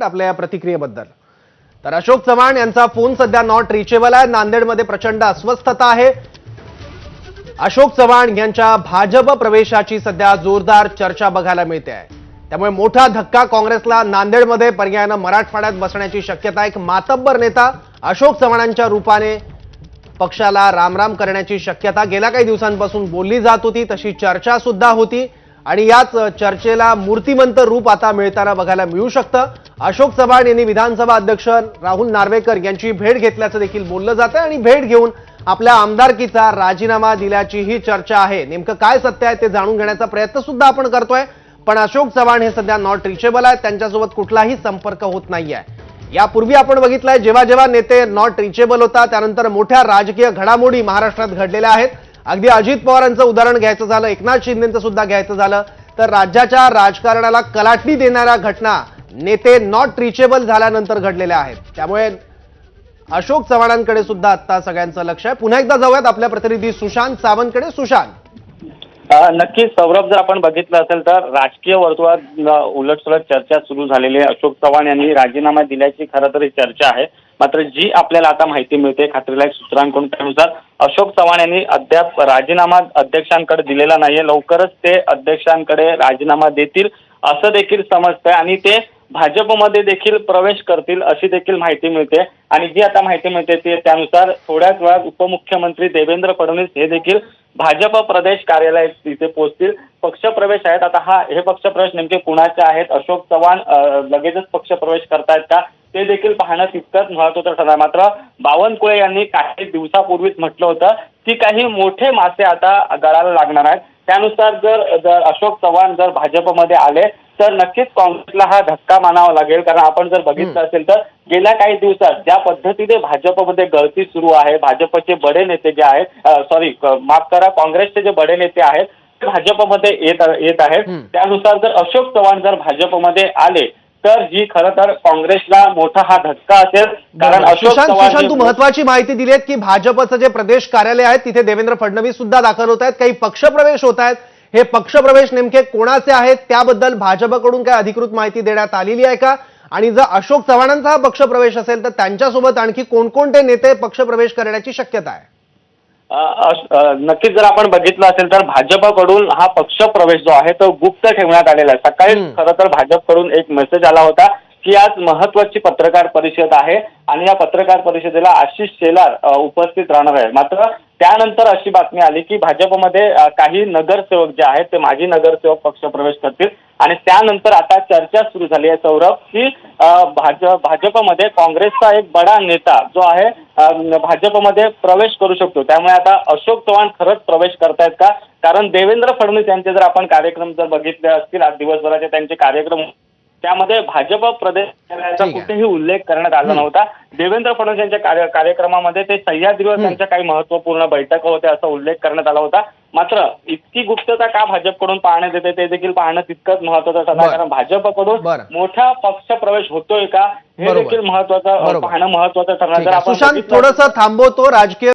आपल्या या प्रतिक्रियेबद्दल. तर अशोक चव्हाण यांचा फोन सध्या नॉट रिचेबल आहे. नांदेडमध्ये प्रचंड अस्वस्थता आहे. अशोक चव्हाण यांच्या भाजप प्रवेशाची सध्या जोरदार चर्चा बघायला मिळते आहे. त्यामुळे मोठा धक्का काँग्रेसला नांदेडमध्ये पर्यायानं मराठवाड्यात बसण्याची शक्यता एक मातब्बर नेता अशोक चव्हाणांच्या रूपाने पक्षाला रामराम करण्याची शक्यता गेल्या काही दिवसांपासून बोलली जात होती. तशी चर्चा सुद्धा होती. आणि याच चर्चेला मूर्तिमंत रूप आता मिळताना बघायला मिळू शकतं. अशोक चव्हाण यांनी विधानसभा अध्यक्ष राहुल नार्वेकर यांची भेट घेतल्याचं देखील बोललं जातं आणि भेट घेऊन आपल्या आमदारकीचा राजीनामा दिल्याचीही चर्चा आहे. नेमकं काय सत्य आहे ते जाणून घेण्याचा प्रयत्न सुद्धा आपण करतोय. पण अशोक चव्हाण हे सध्या नॉट रिचेबल आहेत. त्यांच्यासोबत कुठलाही संपर्क होत नाहीये. यापूर्वी आपण बघितलंय जेव्हा जेव्हा नेते नॉट रिचेबल होता त्यानंतर मोठ्या राजकीय घडामोडी महाराष्ट्रात घडलेल्या आहेत. अगदी अजित पवारांचं उदाहरण घ्यायचं झालं एकनाथ शिंदेचं सुद्धा घ्यायचं झालं. तर राज्याच्या राजकारणाला कलाटणी देणाऱ्या घटना नेते नॉट रिचेबल झाल्यानंतर घडलेल्या आहेत. त्यामुळे अशोक चव्हाणांकडे सुद्धा आता सगळ्यांचं लक्ष आहे. पुन्हा एकदा जाऊयात आपल्या प्रतिनिधी सुशांत सावंतकडे. सुशांत. नक्कीच सौरभ जर आपण बघितलं असेल तर राजकीय वर्तुळात उलटसुलट चर्चा सुरू झालेली आहे. अशोक चव्हाण यांनी राजीनामा दिल्याची खरं तर चर्चा आहे. मात्र जी आपल्याला आता माहिती मिळते खात्रीलायक सूत्रांकडून त्यानुसार अशोक चव्हाण यांनी अद्याप राजीनामा अध्यक्षांकडे दिलेला नाहीये. लवकरच ते अध्यक्षांकडे राजीनामा देतील असं देखील समजतंय आणि ते भाजपमध्ये देखील प्रवेश करतील अशी देखील माहिती मिळते. आणि जी आता माहिती मिळते ती त्यानुसार थोड्याच वेळात उपमुख्यमंत्री देवेंद्र फडणवीस हे देखील भाजप प्रदेश कार्यालय तिथे पोहोचतील. पक्षप्रवेश आहेत. आता हा हे पक्षप्रवेश नेमके कुणाचे आहेत? अशोक चव्हाण लगेचच पक्षप्रवेश करतायत का? ते देखील पाहणं तितकंच महत्वाचं ठरणार. मात्र बावनकुळे यांनी काही दिवसापूर्वीच म्हटलं होतं की काही मोठे मासे आता गळाला लागणार आहेत. त्यानुसार जर जर अशोक चव्हाण जर भाजपमध्ये आले तर नक्कीच काँग्रेसला हा धक्का मानावा लागेल. कारण आपण जर बघितलं असेल तर गेल्या काही दिवसात ज्या पद्धतीने भाजपमध्ये गळती सुरू आहे भाजपचे बडे नेते जे आहेत सॉरी माफ करा काँग्रेसचे जे बडे नेते आहेत ते भाजपमध्ये येत येत आहेत. त्यानुसार जर अशोक चव्हाण जर भाजपमध्ये आले तर ही खरं तर काँग्रेसला मोठा हा धक्का असेल. कारण अशोक चव्हाण तू महत्वाची माहिती दिली की भाजपचं जे प्रदेश कार्यालय आहे तिथे देवेंद्र फडणवीस सुद्धा दाखल होत आहेत. काही पक्षप्रवेश होत आहेत. हे पक्षप्रवेश नेमके कोणाचे आहेत त्याबद्दल भाजपकडून काय अधिकृत माहिती देण्यात आलेली आहे का? आणि जर अशोक चव्हाणांचा हा पक्षप्रवेश असेल तर त्यांच्यासोबत आणखी कोणकोणते नेते पक्षप्रवेश करण्याची शक्यता आहे? नक्कीच जर आपण बघितलं असेल तर भाजपकडून हा पक्ष प्रवेश जो आहे तो गुप्त ठेवण्यात आलेला आहे. सकाळी. खरं तर भाजपकडून एक मेसेज आला होता की आज महत्वाची पत्रकार परिषद आहे आणि या पत्रकार परिषदेला आशिष शेलार उपस्थित राहणार आहे. मात्र त्यानंतर अशी बातमी आली की भाजपमध्ये काही नगरसेवक जे आहेत ते माजी नगरसेवक पक्षप्रवेश करतील. आणि त्यानंतर आता चर्चा सुरू झाली आहे सौरभ की भाजप भाजपमध्ये काँग्रेसचा एक बडा नेता जो आहे भाजपमध्ये प्रवेश करू शकतो. त्यामुळे आता अशोक चव्हाण खरंच प्रवेश करतायत का? कारण देवेंद्र फडणवीस यांचे जर आपण कार्यक्रम जर बघितले असतील आज दिवसभराचे त्यांचे कार्यक्रम त्यामध्ये भाजप प्रदेश कार्यालयाचा. कुठेही उल्लेख करण्यात आला नव्हता देवेंद्र फडणवीस यांच्या कार्य कार्यक्रमामध्ये ते सह्याद्रीवर. त्यांच्या काही महत्त्वपूर्ण बैठका होत्या असा उल्लेख करण्यात आला होता मात्र इतकी गुप्तता का भाजपकडून पाहण्यात येते ते देखील पाहणं तितकंच महत्वाचं ठरणार. कारण भाजपकडून. मोठा पक्ष प्रवेश होतोय का हे. देखील महत्वाचं. पाहणं महत्वाचं ठरणार. आपण थोडंसं थांबवतो राजकीय